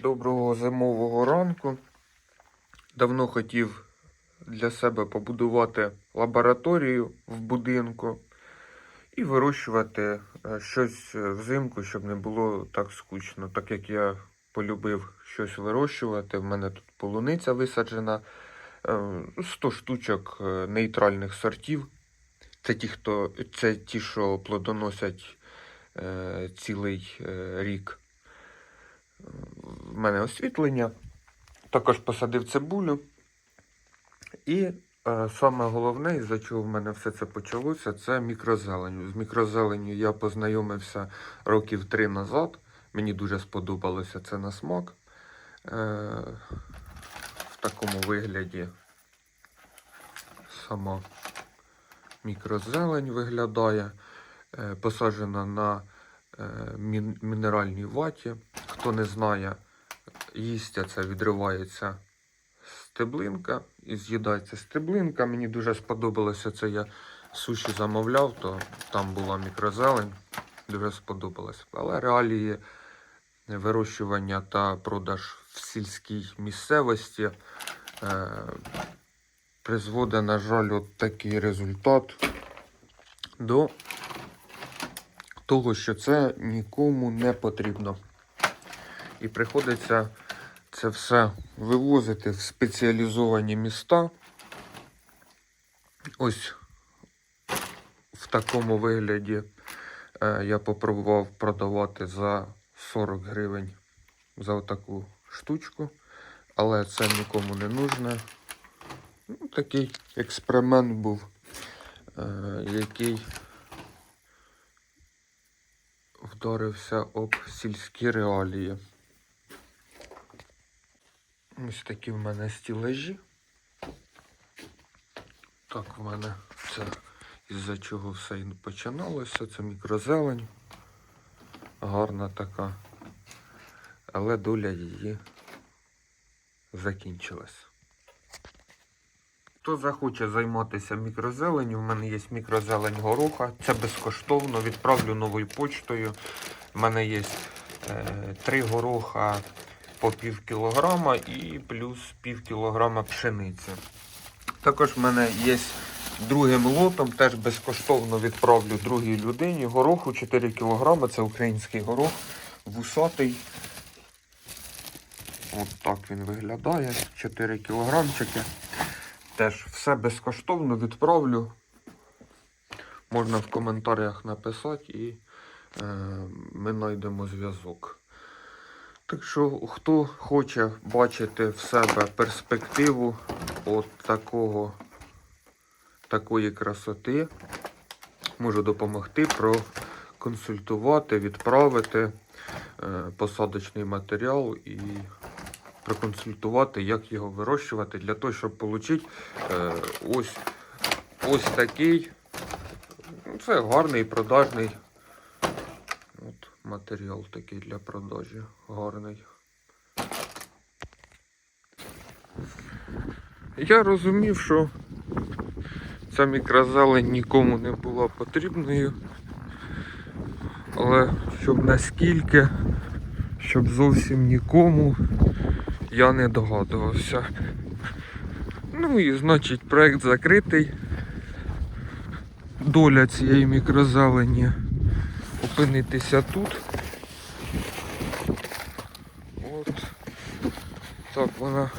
Доброго зимового ранку. Давно хотів для себе побудувати лабораторію в будинку і вирощувати е, щось е, взимку, щоб не було так скучно. Так як я полюбив щось вирощувати, в мене тут полуниця висаджена, е, 100 штучок е, нейтральних сортів. Це ті, хто, це ті, що плодоносять цілий рік. В мене освітлення. Також посадив цибулю. І е, саме головне, із-за чого в мене все це почалося, це мікрозеленю. З мікрозеленю я познайомився років три назад. Мені дуже сподобалося це на смак. Е, в такому вигляді сама мікрозелень виглядає. Е, посаджена на е, мін- мінеральній ваті. Хто не знає, їстя відривається стеблинка і з'їдається стеблинка. Мені дуже сподобалося це. Я суші замовляв, то там була мікрозелень. Дуже сподобалось. Але реалії вирощування та продаж в сільській місцевості е, призводить, на жаль, от такий результат до того, що це нікому не потрібно. І приходиться це все вивозити в спеціалізовані міста. Ось в такому вигляді е, я попробував продавати за 40 гривень за таку штучку, але це нікому не нужно. Ну, такий експеримент був, е, який вдарився об сільські реалії. Ось такі в мене стілежі. Так, в мене це із-за чого все і починалося. Це мікрозелень. Гарна така. Але доля її закінчилась. Хто захоче займатися мікрозеленню, в мене є мікрозелень гороха. Це безкоштовно. Відправлю новою почтою. У мене є е, три гороха по пів кілограма і плюс пів кілограма пшениці. Також в мене є другим лотом, теж безкоштовно відправлю другій людині. Гороху 4 кілограма, це український горох, вусатий. От так він виглядає. 4 кілограмчики. Теж все безкоштовно відправлю. Можна в коментарях написати і е, ми знайдемо зв'язок. Так що, хто хоче бачити в себе перспективу от такого, такої красоти, можу допомогти проконсультувати, відправити е, посадочний матеріал і проконсультувати, як його вирощувати, для того, щоб отримати е, ось, ось такий. ну, Це гарний продажний матеріал такий для продажі. Гарний. Я розумів, що ця мікрозелень нікому не була потрібною. Але щоб наскільки, щоб зовсім нікому, я не догадувався. Ну і значить проект закритий. Доля цієї мікрозелені опинитися тут. От так вона